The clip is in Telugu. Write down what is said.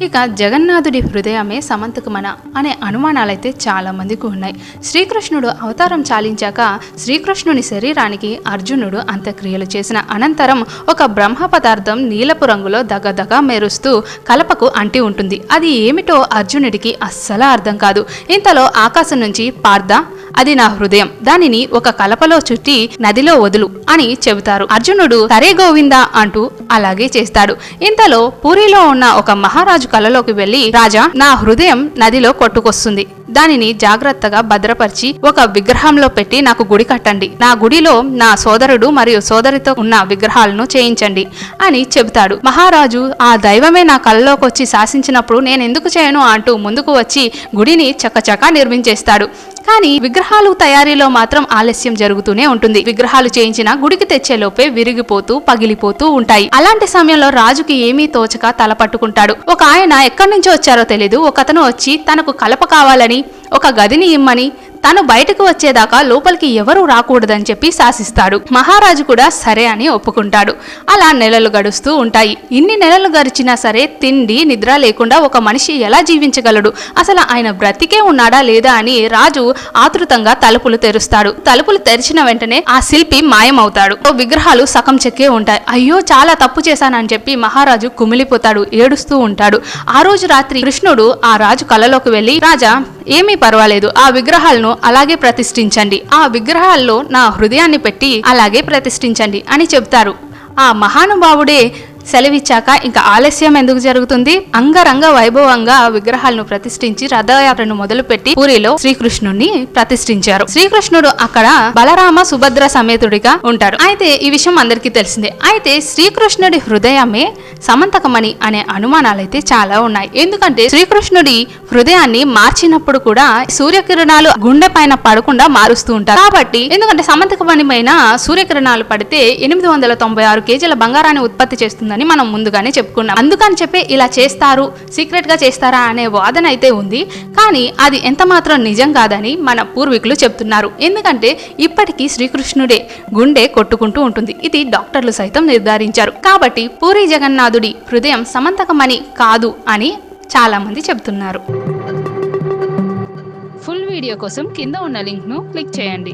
ఇక జగన్నాథుడి హృదయమే సమంతకు మన అనే అనుమానాలైతే చాలా మందికి ఉన్నాయి. శ్రీకృష్ణుడు అవతారం చాలించాక శ్రీకృష్ణుని శరీరానికి అర్జునుడు అంత్యక్రియలు చేసిన అనంతరం ఒక బ్రహ్మ పదార్థం నీలపు రంగులో దగదగ మెరుస్తూ కలపకు అంటి ఉంటుంది. అది ఏమిటో అర్జునుడికి అస్సలు అర్థం కాదు. ఇంతలో ఆకాశం నుంచి పార్థ అది నా హృదయం. దానిని ఒక కలపలో చుట్టి నదిలో వదులు అని చెబుతారు. అర్జునుడు సరే గోవిందా అంటూ అలాగే చేస్తాడు. ఇంతలో పూరిలో ఉన్న ఒక మహారాజు కలలోకి వెళ్ళి రాజా నా హృదయం నదిలో కొట్టుకొస్తుంది. దానిని జాగ్రత్తగా భద్రపరిచి ఒక విగ్రహంలో పెట్టి నాకు గుడి కట్టండి. నా గుడిలో నా సోదరుడు మరియు సోదరితో ఉన్న విగ్రహాలను చేయించండి అని చెబుతాడు. మహారాజు ఆ దైవమే నా కళ్ళలోకి వచ్చి శాసించినప్పుడు నేను ఎందుకు చేయను? అంటూ ముందుకు వచ్చి గుడిని చక్కచకా నిర్మించేస్తాడు. కానీ విగ్రహాలు తయారీలో మాత్రం ఆలస్యం జరుగుతూనే ఉంటుంది. విగ్రహాలు చేయించిన గుడికి తెచ్చేలోపే విరిగిపోతూ పగిలిపోతూ ఉంటాయి. అలాంటి సమయంలో రాజుకి ఏమీ తోచక తల పట్టుకుంటాడు. ఒక ఆయన ఎక్కడి నుంచి వచ్చారో తెలీదు. ఒకతను వచ్చి తనకు కలప కావాలని ఒక గదిని ఇమ్మని తను బయటకు వచ్చేదాకా లోపలికి ఎవరూ రాకూడదని చెప్పి శాసిస్తాడు. మహారాజు కూడా సరే అని ఒప్పుకుంటాడు. అలా నెలలు గడుస్తూ ఉంటాయి. ఇన్ని నెలలు గడిచినా సరే తిండి నిద్ర లేకుండా ఒక మనిషి ఎలా జీవించగలడు? అసలు ఆయన బ్రతికే ఉన్నాడా లేదా అని రాజు ఆతృతంగా తలుపులు తెరుస్తాడు. తలుపులు తెరిచిన వెంటనే ఆ శిల్పి మాయమవుతాడు. ఓ విగ్రహాలు సగం చెక్కే ఉంటాయి. అయ్యో చాలా తప్పు చేశానని చెప్పి మహారాజు కుమిలిపోతాడు ఏడుస్తూ ఉంటాడు. ఆ రోజు రాత్రి కృష్ణుడు ఆ రాజు కలలోకి వెళ్ళి రాజా ఏమీ పర్వాలేదు. ఆ విగ్రహాలను అలాగే ప్రతిష్ఠించండి. ఆ విగ్రహాల్లో నా హృదయాన్ని పెట్టి అలాగే ప్రతిష్ఠించండి అని చెప్తారు ఆ మహానుభావుడే సెలవిచ్చాక ఇంకా ఆలస్యం ఎందుకు జరుగుతుంది? అంగరంగ వైభవంగా విగ్రహాలను ప్రతిష్ఠించి రథయాత్రను మొదలుపెట్టి పూరిలో శ్రీకృష్ణుని ప్రతిష్ఠించారు. శ్రీకృష్ణుడు అక్కడ బలరామ సుభద్ర సమేతుడిగా ఉంటారు. అయితే ఈ విషయం అందరికీ తెలిసిందే. అయితే శ్రీకృష్ణుడి హృదయమే సమంతకమణి అనే అనుమానాలైతే చాలా ఉన్నాయి. ఎందుకంటే శ్రీకృష్ణుడి హృదయాన్ని మార్చినప్పుడు కూడా సూర్యకిరణాలు గుండె పైన పడకుండా మారుస్తూ ఉంటారు. కాబట్టి ఎందుకంటే సమంతకమణి పైన సూర్యకిరణాలు పడితే ఎనిమిది వందల తొంభై ఆరు కేజీల బంగారాన్ని ఉత్పత్తి చేస్తుంది చేస్తుందని మనం ముందుగానే చెప్పుకున్నాం. అందుకని చెప్పి ఇలా చేస్తారు సీక్రెట్గా చేస్తారా అనే వాదన అయితే ఉంది. కానీ అది ఎంత మాత్రం నిజం కాదని మన పూర్వీకులు చెప్తున్నారు. ఎందుకంటే ఇప్పటికీ శ్రీకృష్ణుడే గుండె కొట్టుకుంటూ ఉంటుంది. ఇది డాక్టర్లు సైతం నిర్ధారించారు. కాబట్టి పూరి జగన్నాథుడి హృదయం సమంతకమని కాదు అని చాలా మంది చెబుతున్నారు ఫుల్ వీడియో కోసం కింద ఉన్న లింక్ను క్లిక్ చేయండి.